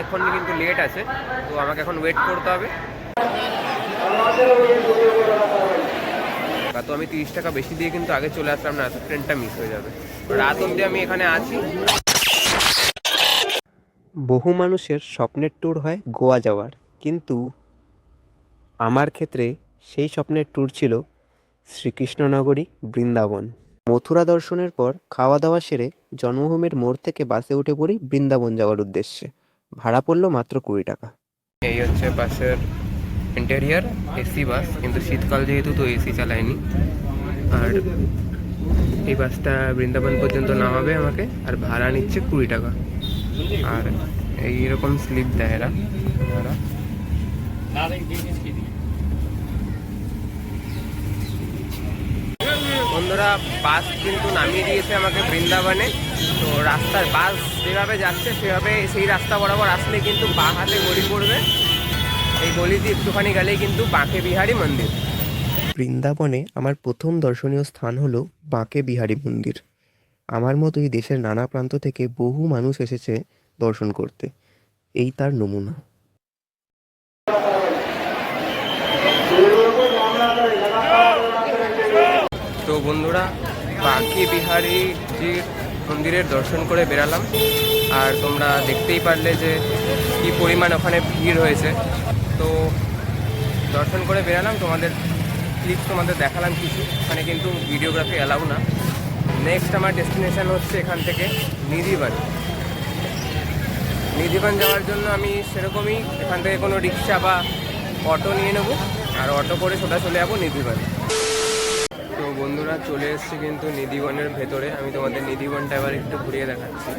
অনেকক্ষণ কিন্তু লেট আছে, তো আমাকে এখন ওয়েট করতে হবে। তো আমি তিরিশ টাকা বেশি দিয়ে কিন্তু আগে চলে আসলাম না ট্রেনটা মিস হয়ে যাবে। রাত অবধি আমি এখানে আছি। বহু মানুষের স্বপ্নের ট্যুর হয় গোয়া যাওয়ার, কিন্তু আমার ক্ষেত্রে সেই স্বপ্নের ট্যুর ছিল শ্রীকৃষ্ণনগরী বৃন্দাবন। মথুরা দর্শনের পর খাওয়া দাওয়া সেরে জন্মভূমির মোড় থেকে বাসে উঠে পড়ি বৃন্দাবন যাওয়ার উদ্দেশ্যে। ভাড়া পড়ল মাত্র কুড়ি টাকা। এই হচ্ছে বাসের ইন্টেরিয়ার এসি বাস, কিন্তু শীতকাল যেহেতু তো এসি চালায়নি। আর এই বাসটা বৃন্দাবন পর্যন্ত নামাবে আমাকে, আর ভাড়া নিচ্ছে কুড়ি টাকা। আর এইরকম স্লিপ দেয় এরা। বন্ধুরা, বাস কিন্তু নামিয়ে দিয়েছে আমাকে বৃন্দাবনে। তো রাস্তার বাস যেভাবে যাচ্ছে, সেভাবে সেই রাস্তা বরাবর আসলে কিন্তু বা হাতে গলি পড়বে। এই গলি দিয়ে একটুখানি গেলেই কিন্তু বাঁকে বিহারি মন্দির। বৃন্দাবনে আমার প্রথম দর্শনীয় স্থান হলো বাঁকে বিহারী মন্দির। আমার মতোই দেশের নানা প্রান্ত থেকে বহু মানুষ এসেছে দর্শন করতে। এই তার নমুনা। বন্ধুরা, বাঁকি বিহারীজির মন্দিরের দর্শন করে বেরালাম আর তোমরা দেখতেই পারলে যে কি পরিমাণ ওখানে ভিড় হয়েছে। তো দর্শন করে বেরালাম তোমাদের ক্লিপ তোমাদের দেখালাম কিছু। ওখানে কিন্তু ভিডিওগ্রাফি অ্যালাউ না। নেক্সট আমার ডেস্টিনেশান হচ্ছে এখান থেকে নিধিবান। নিধিবান যাওয়ার জন্য আমি সেরকমই এখান থেকে কোনো রিক্সা বা অটো নিয়ে নেব। আর অটো করে সোজা চলে যাব নিধিবান। বন্ধুরা চলে এসেছি কিন্তু নিধিবনের ভেতরে। আমি তোমাদের নিধিবনটা এবার একটু ঘুরিয়ে দেখাচ্ছি।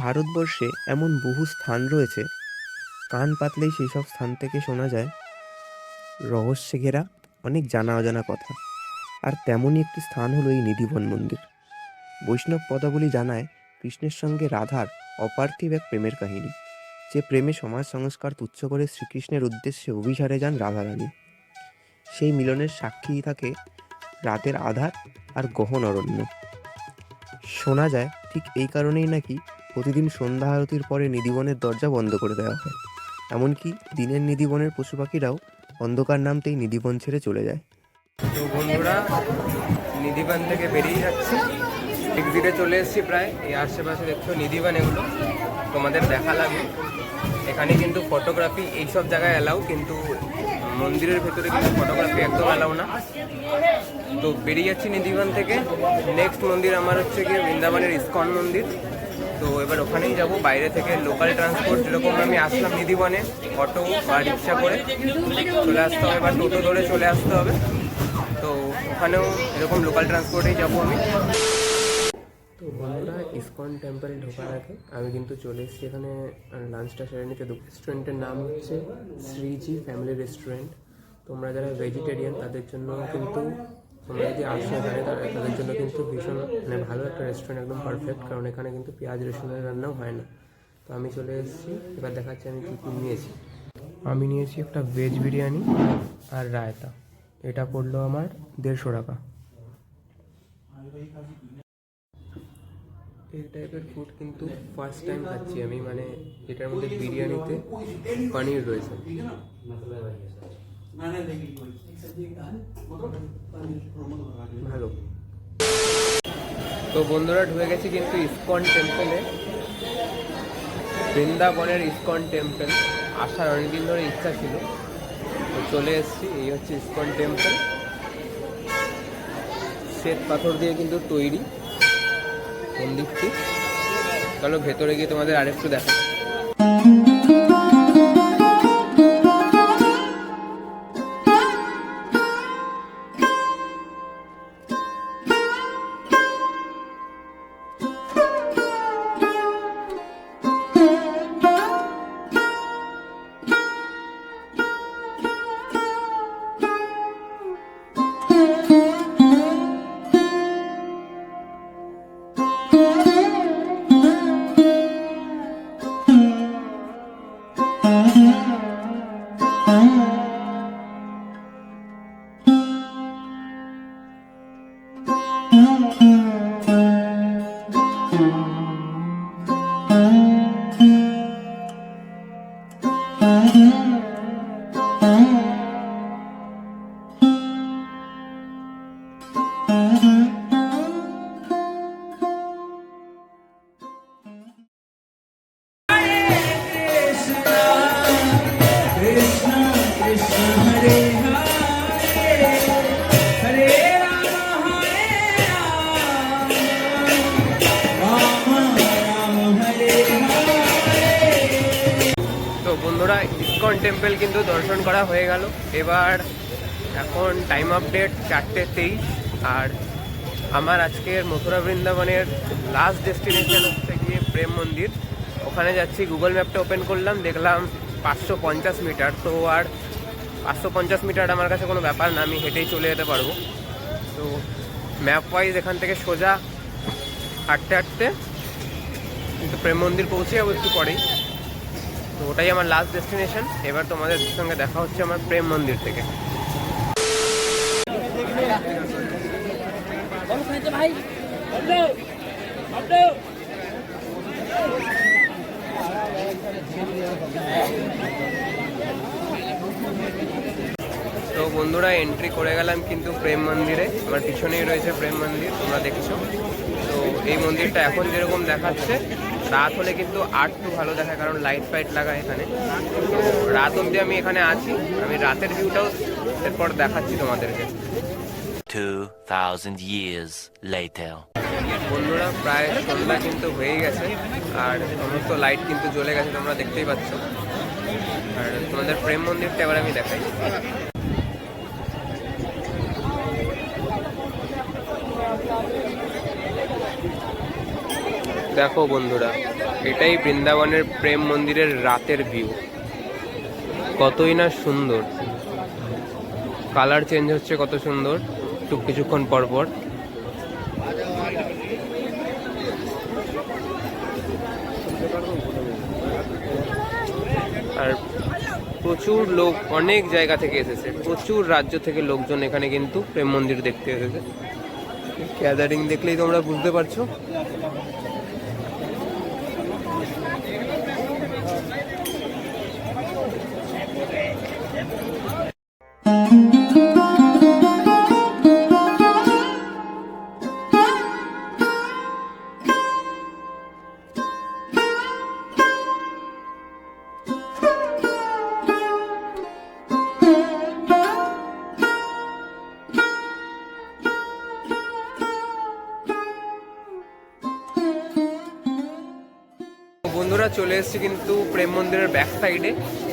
ভারতবর্ষে এমন বহু স্থান রয়েছে, কান পাতলেই সেই সব স্থান থেকে শোনা যায়, রহস্যে ঘেরা অনেক জানা অজানা কথা। আর তেমনই একটি স্থান হলো এই নিধিবন মন্দির। বৈষ্ণব পদাবলী জানায় কৃষ্ণের সঙ্গে রাধার অপার্থিব এক প্রেমের কাহিনী। যে প্রেমে সমাজ সংস্কার তুচ্ছ করে শ্রীকৃষ্ণের উদ্দেশ্যে অভিসারে যান রাধারানী। সেই মিলনের সাক্ষী থাকে রাতের আধার আর গহন অরণ্য। শোনা যায় ঠিক এই কারণেই নাকি প্রতিদিন সন্ধ্যা আরতির পরে নিধিবনের দরজা বন্ধ করে দেওয়া হয়। এমনকি দিনের নিধিবনের পশু পাখিরাও অন্ধকার নামতেই নিধিবন ছেড়ে চলে যায়। তো বন্ধুরা, নিধিবান থেকে বেরিয়ে যাচ্ছি। এক্সিটে চলে এসেছি প্রায়। এই আশেপাশে দেখছ নিধিবান এগুলো। তোমাদের দেখালাম। এখানে কিন্তু ফটোগ্রাফি এইসব জায়গায় অ্যালাউ কিন্তু মন্দিরের ভেতরে কিন্তু ফটোগ্রাফি একদম অ্যালাউ না। তো বেরিয়ে যাচ্ছি নিধিবান থেকে। নেক্সট মন্দির আমার হচ্ছে গিয়ে বৃন্দাবনের ইস্কন মন্দির। তো এবার ওখানেই যাব। বাইরে থেকে লোকাল ট্রান্সপোর্ট যেরকম আমি আসলাম নিধিবনে অটো বা রিক্সা করে। চলে আসতে হবে বা টোটো ধরে চলে আসতে হবে। তো ওখানেও এরকম লোকাল ট্রান্সপোর্টেই যাব আমি। তো বন্ধুরা, ইসকন টেম্পল ঢোকার আগে আমি কিন্তু চলে এসেছি এখানে লাঞ্চটা সেরে নিতে। দু রেস্টুরেন্টের নাম হচ্ছে শ্রীজি ফ্যামিলি রেস্টুরেন্ট তোমরা যারা ভেজিটেরিয়ান তাদের জন্য কিন্তু, তোমরা যদি আসো এখানে তাদের জন্য কিন্তু ভীষণ মানে ভালো একটা রেস্টুরেন্ট একদম পারফেক্ট কারণ এখানে কিন্তু পেঁয়াজ রসুনের রান্নাও হয় না। তো আমি চলে এসেছি, এবার দেখাচ্ছি আমি কী কী নিয়েছি। আমি নিয়েছি একটা ভেজ বিরিয়ানি আর রায়তা। এটা পড়ল আমার দেড়শো টাকা। এই টাইপের ফুড কিন্তু ফার্স্ট টাইম খাচ্ছি আমি মানে এটার মধ্যে বিরিয়ানিতে পনির রয়েছে। ভালো। তো বন্ধুরা, ঢুকে গেছি কিন্তু ইসকন টেম্পলে বৃন্দাবনের ইসকন টেম্পল আসার অনেকদিন ধরে ইচ্ছা ছিল। তো চলে এসেছি, এই হচ্ছে ইসকন টেম্পল শ্বেত পাথর দিয়ে কিন্তু তৈরি। মন্দিরটি চলো ভেতরে গিয়ে তোমাদের আরেকটু দেখা Mm-hmm. কিন্তু দর্শন করা হয়ে গেল। এবার এখন টাইম আপডেট চারটে তেইশ। আর আমার আজকের মথুরা বৃন্দাবনের লাস্ট ডেস্টিনেশন হচ্ছে গিয়ে প্রেম মন্দির। ওখানে যাচ্ছি গুগল ম্যাপটা ওপেন করলাম, দেখলাম পাঁচশো পঞ্চাশ মিটার তো আর পাঁচশো পঞ্চাশ মিটার আমার কাছে কোনো ব্যাপার না, আমি হেঁটেই চলে যেতে পারব। তো ম্যাপ ওয়াইজ এখান থেকে সোজা হাঁটতে হাঁটতে কিন্তু প্রেম মন্দির পৌঁছে যাব একটু পরেই। তো ওটাই আমার লাস্ট ডেস্টিনেশন এবার তোমাদের সঙ্গে দেখা হচ্ছে আমার প্রেম মন্দির থেকে। তো বন্ধুরা এন্ট্রি করে গেলাম কিন্তু প্রেম মন্দিরে। আমার পিছনেই রয়েছে প্রেম মন্দির, তোমরা দেখছ। তো এই মন্দিরটা এখন যেরকম দেখাচ্ছে রাত হলে কিন্তু আর্ট একটু ভালো দেখায় কারণ লাইট ফাইট লাগা এখানে। তো রাত অবধি আমি এখানে আছি। আমি রাতের ভিউটাও এরপর দেখাচ্ছি তোমাদেরকে। 2,000 years later. বন্ধুরা প্রায় সন্ধ্যা কিন্তু হয়ে গেছে আর সমস্ত লাইট কিন্তু জ্বলে গেছে তোমরা দেখতেই পাচ্ছ। আর তোমাদের প্রেম মন্দিরটা এবার আমি দেখাই। দেখো বন্ধুরা, এটাই বৃন্দাবনের প্রেম মন্দিরের রাতের ভিউ কতই না সুন্দর। কালার চেঞ্জ হচ্ছে কত সুন্দর একটু কিছুক্ষণ পর পর। আর প্রচুর লোক, অনেক জায়গা থেকে এসেছে। প্রচুর রাজ্য থেকে লোকজন এখানে কিন্তু প্রেম মন্দির দেখতে এসেছে। গ্যাদারিং দেখলেই তোমরা বুঝতে পারছ। বন্ধুরা চলে এসেছি কিন্তু প্রেম মন্দিরের ব্যাক সাইডে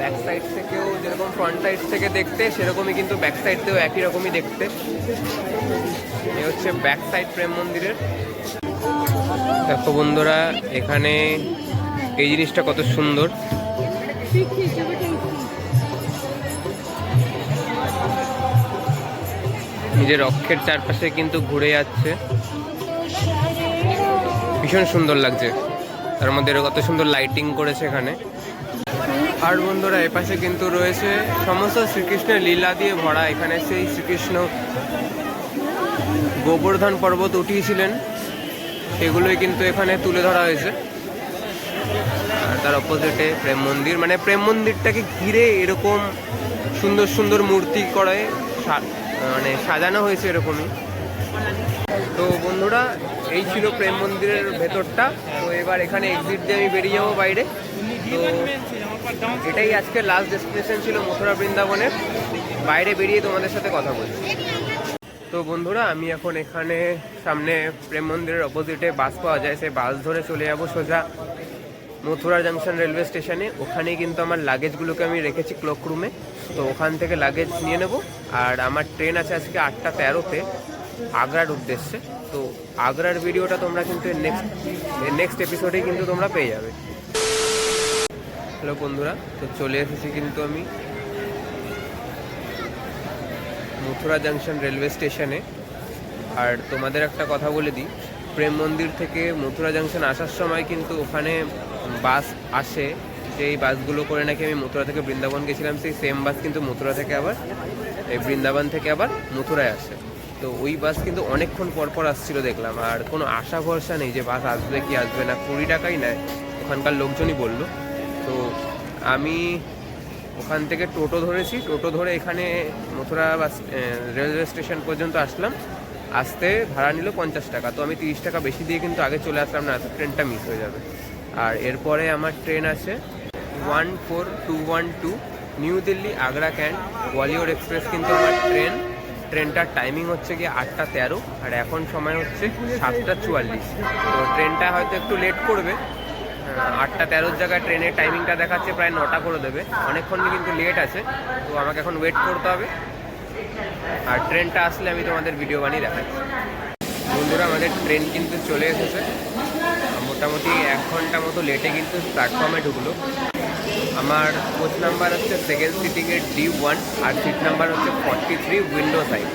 ব্যাক সাইড থেকেও যেরকম ফ্রন্ট সাইড থেকে দেখতে, সেরকমই কিন্তু ব্যাক সাইড থেকেও একই রকমই দেখতে। এ হচ্ছে ব্যাক সাইড প্রেম মন্দিরের। দেখো বন্ধুরা, এখানে এই জিনিসটা কত সুন্দর। নিজের অক্ষের চারপাশে কিন্তু ঘুরে যাচ্ছে। ভীষণ সুন্দর লাগছে। তার মধ্যে কত সুন্দর লাইটিং করেছে এখানে। আর বন্ধুরা, এপাশে কিন্তু রয়েছে সমস্ত শ্রীকৃষ্ণের লীলা দিয়ে ভরা। এখানে সেই শ্রীকৃষ্ণ গোবর্ধন পর্বত উঠিয়েছিলেন। সেগুলোই কিন্তু এখানে তুলে ধরা হয়েছে। আর তার অপোজিটে প্রেম মন্দির। মানে প্রেম মন্দিরটাকে ঘিরে এরকম সুন্দর সুন্দর মূর্তি করে মানে সাজানো হয়েছে এরকমই। তো বন্ধুরা, এই ছিল প্রেম মন্দিরের ভেতরটা। তো এবার এখানে এক্সিট দিয়ে আমি বেরিয়ে যাব বাইরে। তো এটাই আজকে লাস্ট ডেস্টিনেশন ছিল মথুরা বৃন্দাবনের বাইরে বেরিয়ে তোমাদের সাথে কথা বলছি। তো বন্ধুরা, আমি এখন এখানে সামনে প্রেম মন্দিরের অপোজিটে বাস পাওয়া যায়। সেই বাস ধরে চলে যাব সোজা মথুরা জাংশন রেলওয়ে স্টেশনে ওখানেই কিন্তু আমার লাগেজগুলোকে আমি রেখেছি ক্লক রুমে তো ওখান থেকে লাগেজ নিয়ে নেব। আর আমার ট্রেন আছে আজকে আটটা তেরোতে। আগ্রার উদ্দেশ্যে। তো আগ্রার ভিডিওটা তোমরা কিন্তু নেক্সট নেক্সট এপিসোডেই কিন্তু তোমরা পেয়ে যাবে। হ্যালো বন্ধুরা, তো চলে এসেছি কিন্তু আমি মথুরা জাংশন রেলওয়ে স্টেশনে। আর তোমাদের একটা কথা বলে দিই, প্রেম মন্দির থেকে মথুরা জাংশন আসার সময় কিন্তু ওখানে বাস আসে যেই বাসগুলো করে নাকি আমি মথুরা থেকে বৃন্দাবন গেছিলাম, সেই সেম বাস কিন্তু মথুরা থেকে আবার, এই বৃন্দাবন থেকে আবার মথুরায় আসে। তো ওই বাস কিন্তু অনেকক্ষণ পর পর আসছিল দেখলাম, আর কোনো আশা ভরসা নেই যে বাস আসবে কি আসবে না। কুড়ি টাকাই নেয়, ওখানকার লোকজনই বলল। তো আমি ওখান থেকে টোটো ধরেছি, টোটো ধরে এখানে মথুরা বাস রেলওয়ে স্টেশন পর্যন্ত আসলাম। আসতে ভাড়া নিল পঞ্চাশ টাকা, তো আমি তিরিশ টাকা বেশি দিয়ে কিন্তু আগে চলে আসলাম না ট্রেনটা মিস হয়ে যাবে। আর এরপরে আমার ট্রেন আছে one four two one two, New Delhi, Agra, cantt, Bollywood express কিন্তু আমার ট্রেন। ট্রেনটার টাইমিং হচ্ছে গিয়ে আটটা তেরো, আর এখন সময় হচ্ছে সাতটা চুয়াল্লিশ। তো ট্রেনটা হয়তো একটু লেট করবে। আটটা তেরোর জায়গায় ট্রেনের টাইমিংটা দেখাচ্ছে, প্রায় নটা করে দেবে। অনেকক্ষণ কিন্তু লেট আছে। তো আমাকে এখন ওয়েট করতে হবে। আর ট্রেনটা আসলে আমি তোমাদের ভিডিও বানিয়ে দেখাচ্ছি। বন্ধুরা, আমাদের ট্রেন কিন্তু চলে এসেছে। মোটামুটি এক ঘণ্টা মতো লেটে কিন্তু প্ল্যাটফর্মে ঢুকলো। আমার কোচ নাম্বার হচ্ছে সেকেন্ড সিটিংয়ের ডি ওয়ান, আর সিট নাম্বার হচ্ছে ফর্টি থ্রি উইন্ডো সাইড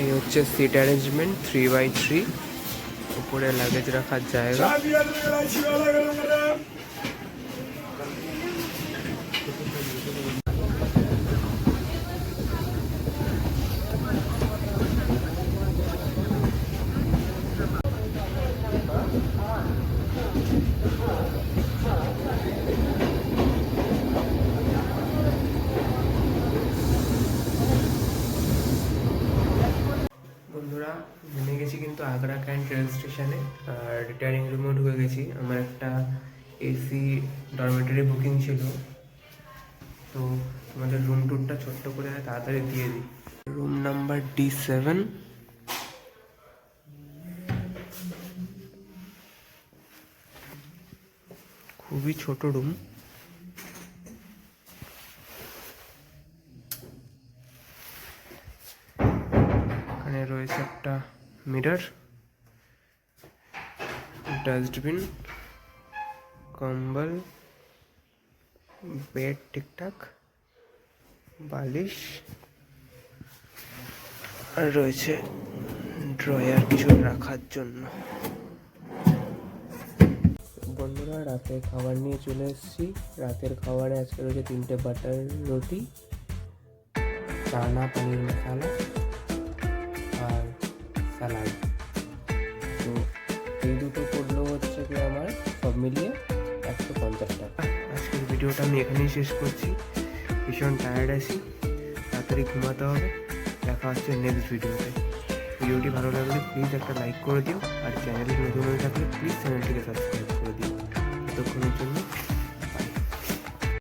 এই হচ্ছে seat arrangement, three by three. উপরে লাগেজ রাখার জায়গা বন্ধুরা নেমে গেছি কিন্তু আগ্রা ক্যান্ট রেল স্টেশনে, আর রিটায়ারিং রুমে ঢুকে গেছি। আমার একটা এসি ডরমেটারি বুকিং ছিল। তো আমাদের রুম টুরটা ছোট্ট করে তাড়াতাড়ি দিয়ে দিই। রুম নাম্বার ডি সেভেন খুবই ছোট রুম এখানে রয়েছে একটা মিরর ডাস্টবিন, কম্বল, বেড ঠিকঠাক বালিশ, আর রয়েছে ড্রয়ার কিছু রাখার জন্য। বন্ধুরা, রাতে খাবার নিয়ে চলে এসেছি। রাতের খাবারে আজকে রয়েছে তিনটে বাটার রুটি, চানা, পনির মশালা, আর স্যালাড। ভিডিওটা আমি এখানেই শেষ করছি। ভীষণ টায়ার্ড আছি। তাড়াতাড়ি ঘুমাতে হবে। দেখা হচ্ছে নেক্সট ভিডিওতে ভিডিওটি ভালো লাগলে প্লিজ একটা লাইক করে দিও। আর চ্যানেলে নতুন হয়ে থাকলে প্লিজ চ্যানেলটিকে সাবস্ক্রাইব করে দিও। ততক্ষণের জন্য